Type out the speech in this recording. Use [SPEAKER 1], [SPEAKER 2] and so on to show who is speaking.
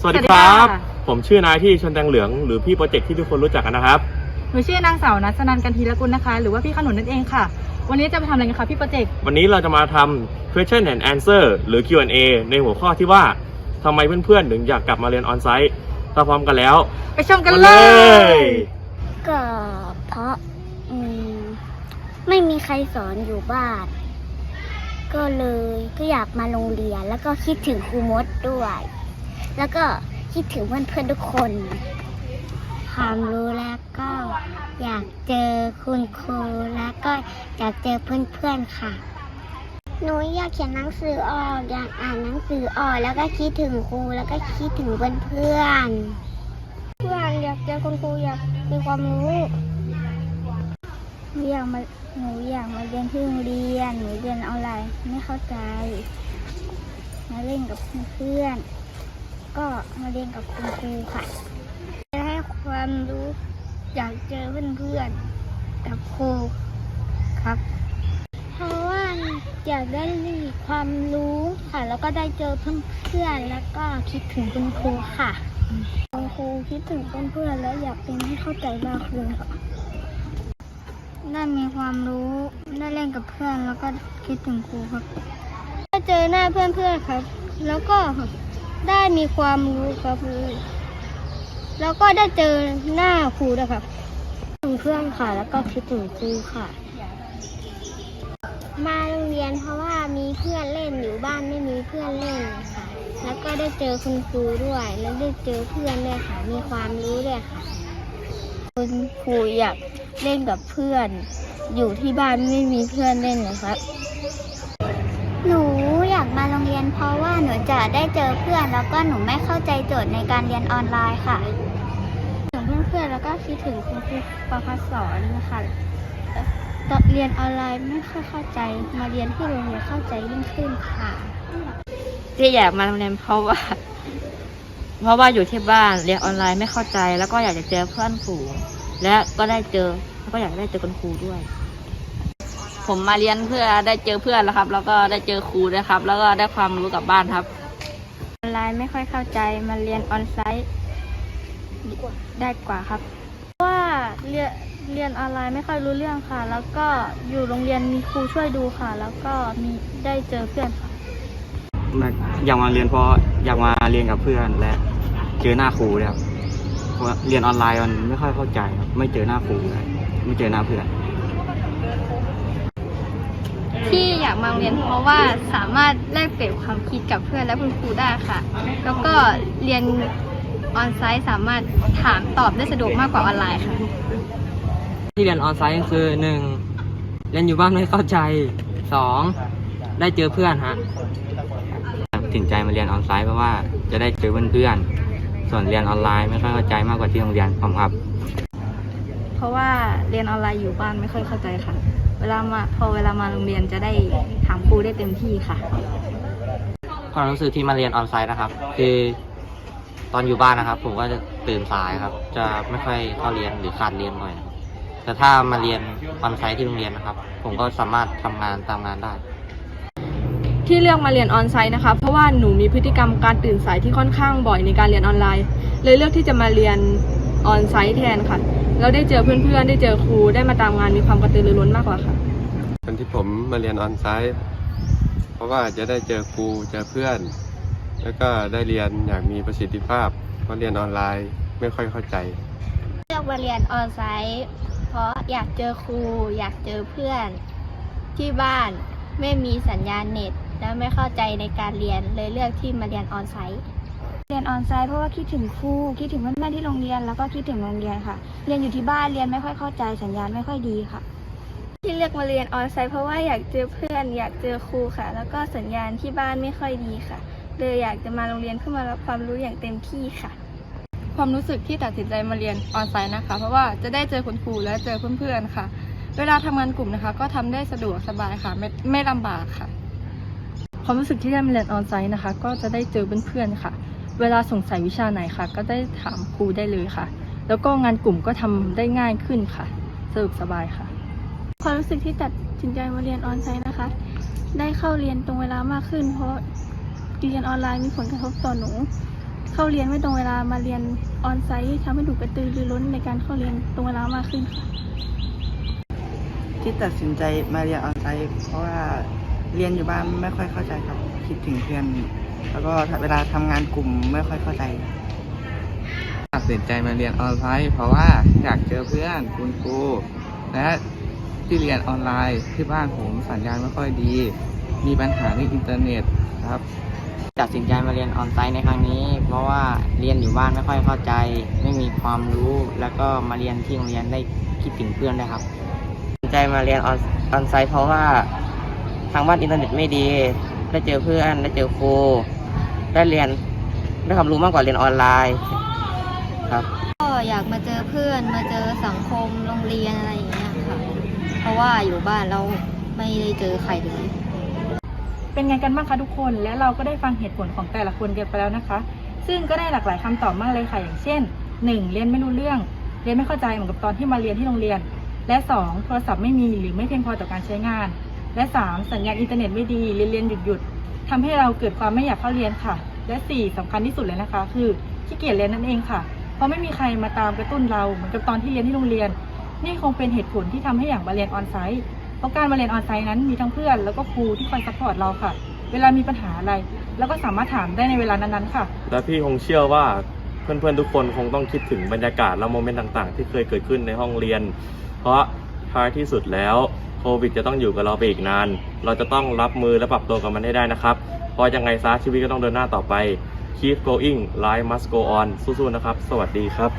[SPEAKER 1] สวัสดี
[SPEAKER 2] สวัสดี
[SPEAKER 1] ค
[SPEAKER 2] ค่ะ
[SPEAKER 1] รับผมชื่อนายที่ชนแดงเหลืองหรือพี่โปรเจกต์ที่ทุกคนรู้จักกันนะครับ
[SPEAKER 2] หนูชื่อนางสาวนัสนันกันทีละกุลนะคะ หรือว่าพี่ขนุนนั่นเองค่ะ วันนี้จะไปทำอะไรกันคะพี่โปรเจกต์
[SPEAKER 1] วันนี้เราจะมาทำ question and answer หรือ Q&A ในหัวข้อที่ว่าทำไมเพื่อนๆถึงอยากกลับมาเรียนออนไซต์ถ้าพร้อมกันแล้ว
[SPEAKER 2] ไปชมกัน
[SPEAKER 1] มา
[SPEAKER 2] เลย
[SPEAKER 3] ก็เพราะอืมไม่มีใครสอนอยู่บ้าน ก็เลยก็อยากมาโรงเรียนแล้วก็คิดถึงครูมดด้วย แล้วก็คิดถึงเพื่อนๆทุกคนความรู้แล้วก็อยากเจอคุณครูแล้วก็อยากเจอเพื่อนๆค่ะ หนูอยากเขียนหนังสือออกอยากอ่านหนังสือออกแล้วก็คิดถึงครูแล้วก็คิดถึงเพื่อนๆเพื่อนอยากเจอคุณครูอยากมีความรู้หนูอยากมาหนูอยากมาเรียนที่โรงเรียนหนูเรียนออนไลน์ไม่เข้าใจมาเล่นกับเพื่อนๆ ก็มาเรียนกับคุณครูค่ะ จะให้ความรู้อยากเจอเพื่อนๆกับครูครับ เพราะว่าอยากได้มีความรู้ค่ะ แล้วก็ได้เจอเพื่อนๆแล้วก็คิดถึงคุณครูค่ะคุณครูคิดถึงเพื่อนๆแล้วอยากเป็นให้เข้าใจมากขึ้นค่ะได้มีความรู้ได้เล่นกับเพื่อนแล้วก็คิดถึงครูครับได้เจอหน้าเพื่อนๆครับ แล้วก็ ได้มีความรู้ครับแล้วก็ได้เจอหน้าครูด้วยครับถึงเพื่อนค่ะ แล้วก็คิดถึงครูค่ะ มาโรงเรียนเพราะว่ามีเพื่อนเล่นอยู่บ้านไม่มีเพื่อนเล่นค่ะ แล้วก็ได้เจอคุณครูด้วย แล้วได้เจอเพื่อนด้วยค่ะ มีความรู้ด้วยค่ะ คุณครูอยากเล่นกับเพื่อน อยู่ที่บ้านไม่มีเพื่อนเล่นนะครับ หนูอยากมาโรงเรียนเพราะว่าหนูจะได้เจอเพื่อน แล้วก็หนูไม่เข้าใจโจทย์ในการเรียนออนไลน์ค่ะถึงเพื่อนๆแล้วก็คิดถึงคุณครูประพัฒสอนนะคะตอนเรียนออนไลน์ไม่ค่อยเข้าใจมาเรียนที่โรงเรียนเข้าใจยิ่งขึ้นค่ะ
[SPEAKER 4] ที่อยากมาโรงเรียนเพราะว่า เพราะว่าอยู่ที่บ้านเรียนออนไลน์ไม่เข้าใจ แล้วก็อยากจะเจอเพื่อนฝูงและก็ได้เจอแล้วก็อยากได้เจอคุณครูด้วย ผมมาเรียนเพื่อได้เจอเพื่อนแล้วครับ แล้วก็ได้เจอครูด้วยครับ แล้วก็ได้ความรู้กลับบ้านครับ
[SPEAKER 3] ออนไลน์ไม่ค่อยเข้าใจมาเรียนออนไซต์ได้กว่าครับว่าเรียนเรียนออนไลน์ไม่ค่อยรู้เรื่องค่ะ แล้วก็อยู่โรงเรียนมีครูช่วยดูค่ะ แล้วก็มีได้เจอเพื่อนค่ะ
[SPEAKER 5] อยากมาเรียนเพราะอยากมาเรียนกับเพื่อนและเจอหน้าครูเลยครับเพราะว่าเรียนออนไลน์มันไม่ค่อยเข้าใจครับไม่เจอหน้าครูเลยไม่เจอหน้าเพื่อน
[SPEAKER 3] ที่อยากมาโรงเรียนเพราะว่าสามารถแลกเปลี่ยนความคิดกับเพื่อนและคุณครูได้ค่ะ แล้วก็เรียนออนไซต์สามารถถามตอบได้สะดวกมากกว่าออนไลน์ค่ะ
[SPEAKER 6] ที่เรียนออนไซต์ก็คือหนึ่งเรียนอยู่บ้านไม่เข้าใจสองได้เจอเพื่อนฮะ
[SPEAKER 5] ถึงใจมาเรียนออนไซต์เพราะว่าจะได้เจอเพื่อนๆ ส่วนเรียนออนไลน์ไม่ค่อยเข้าใจมากกว่าที่โรงเรียนผมครับ
[SPEAKER 4] เพราะว่าเรียนออนไลน์อยู่บ้านไม่ค่อยเข้าใจค่ะ เวลามาพอเวลามาโรงเรียนจะได้ถามครูได้เต็มที่ค่ะ
[SPEAKER 6] ความรู้สึกที่มาเรียนออนไซต์นะครับ คือตอนอยู่บ้านนะครับ ผมก็จะตื่นสายครับ จะไม่ค่อยเข้าเรียนหรือขาดเรียนบ่อยนะครับแต่ถ้ามาเรียนออนไซต์ที่โรงเรียนนะครับ ผมก็สามารถทำงานตามงานได้
[SPEAKER 7] ที่เลือกมาเรียนออนไซต์นะคะ เพราะว่าหนูมีพฤติกรรมการตื่นสายที่ค่อนข้างบ่อยในการเรียนออนไลน์ เลยเลือกที่จะมาเรียนออนไซต์แทนค่ะ แล้วได้เจอเพื่อนๆ ได้เจอครูได้มาตามงานมีความกระตือรือร้นมากกว่าค่ะ
[SPEAKER 8] วันที่ผมมาเรียนออนไซต์เพราะว่าจะได้เจอครูเจอเพื่อน แล้วก็ได้เรียนอย่างมีประสิทธิภาพเพราะเรียนออนไลน์ไม่ค่อยเข้าใจ
[SPEAKER 3] เลือกมาเรียนออนไซต์เพราะอยากเจอครู อยากเจอเพื่อน ที่บ้านไม่มีสัญญาณเน็ต และไม่เข้าใจในการเรียนเลยเลือกที่มาเรียนออนไซต์เรียน ออนไซต์เพราะว่าคิดถึงครูคิดถึงเพื่อนๆที่โรงเรียน แล้วก็คิดถึงโรงเรียนค่ะ เรียนอยู่ที่บ้านเรียนไม่ค่อยเข้าใจสัญญาณไม่ค่อยดีค่ะ ที่เลือกมาเรียนออนไซต์เพราะว่าอยากเจอเพื่อน อยากเจอครูค่ะ แล้วก็สัญญาณที่บ้านไม่ค่อยดีค่ะเลยอยากจะมาโรงเรียนเพื่อมารับความรู้อย่างเต็มที่ค่ะ
[SPEAKER 7] ความรู้สึกที่ตัดสินใจมาเรียนออนไซต์นะคะ เพราะว่าจะได้เจอคุณครูและเจอเพื่อนๆค่ะ เวลาทำงานกลุ่มนะคะ ก็ทำได้สะดวกสบายค่ะไม่ไม่ลำบากค่ะ ความรู้สึกที่ได้มาเรียนออนไซต์นะคะ ก็จะได้เจอเพื่อนๆค่ะ เวลาสงสัยวิชาไหนค่ะ ก็ได้ถามครูได้เลยค่ะ แล้วก็งานกลุ่มก็ทำได้ง่ายขึ้นค่ะสะดวกสบายค่ะ
[SPEAKER 3] ความรู้สึกที่ตัดสินใจมาเรียนออนไซต์นะคะ ได้เข้าเรียนตรงเวลามากขึ้น เพราะเรียนออนไลน์มีผลกระทบต่อหนู
[SPEAKER 9] เข้าเรียนไม่ตรงเวลามาเรียนออนไซต์ทำให้หนูกระตือรือร้นในการเข้าเรียนตรงเวลามากขึ้นค่ะ
[SPEAKER 10] ที่ตัดสินใจมาเรียนออนไลน์เพราะว่า เรียนอยู่บ้านไม่ค่อยเข้าใจครับ คิดถึงเพื่อน แล้วก็เวลาทำงานกลุ่มไม่ค่อยเข้าใจ
[SPEAKER 5] ตัดสินใจมาเรียนออนไลน์ เพราะว่าอยากเจอเพื่อนคุณครูและที่เรียนออนไลน์ที่บ้านผมสัญญาณไม่ค่อยดี มีปัญหาเรื่องอินเทอร์เน็ตครับ
[SPEAKER 11] ตัดสินใจมาเรียนออนไซต์ในครั้งนี้ เพราะว่าเรียนอยู่บ้านไม่ค่อยเข้าใจ ไม่มีความรู้แล้วก็มาเรียนที่โรงเรียนได้คิดถึงเพื่อนด้วยครับตัดสินใจมาเรียนออนออนไซต์เพราะว่า ทางบ้านอินเทอร์เน็ตไม่ดี ได้เจอเพื่อน ได้เจอครู ได้เรียน ได้ความรู้มากกว่าเรียนออนไลน์ครับ
[SPEAKER 4] ก็อยากมาเจอเพื่อน มาเจอสังคม โรงเรียนอะไรอย่างเงี้ยค่ะ เพราะว่าอยู่บ้านเราไม่ได้เจอใครเลย
[SPEAKER 2] เป็นไงกันบ้างคะทุกคน และเราก็ได้ฟังเหตุผลของแต่ละคนกันไปแล้วนะคะ ซึ่งก็ได้หลากหลายคำตอบมากเลยค่ะ อย่างเช่น 1. เรียนไม่รู้เรื่อง เรียนไม่เข้าใจเหมือนกับตอนที่มาเรียนที่โรงเรียน และ 2. โทรศัพท์ไม่มีหรือไม่เพียงพอต่อการใช้งาน และ 3. สัญญาณอินเทอร์เน็ตไม่ดีเรียนเรียนหยุดหยุดทำให้เราเกิดความไม่อยากเข้าเรียนค่ะ และ 4. สำคัญที่สุดเลยนะคะ คือขี้เกียจเรียนนั่นเองค่ะ เพราะไม่มีใครมาตามกระตุ้นเราเหมือนกับตอนที่เรียนที่โรงเรียน นี่คงเป็นเหตุผลที่ทำให้อยากมาเรียนออนไซต์เพราะการมาเรียนออนไซต์นั้นมีทั้งเพื่อนแล้วก็ครูที่คอยซัพพอร์ตเราค่ะ เวลามีปัญหาอะไรเราก็สามารถถามได้ในเวลานั้นๆค่ะ
[SPEAKER 1] และพี่คงเชื่อว่าเพื่อนๆทุกคนคงต้องคิดถึงบรรยากาศและโมเมนต์ต่างๆ ที่เคยเกิดขึ้นในห้องเรียน เพราะท้ายที่สุดแล้ว โควิดจะต้องอยู่กับเราไปอีกนาน เราจะต้องรับมือและปรับตัวกับมันให้ได้นะครับ เพราะยังไงซะชีวิตก็ต้องเดินหน้าต่อไป keep going life must go on สู้ๆนะครับ สวัสดีครับ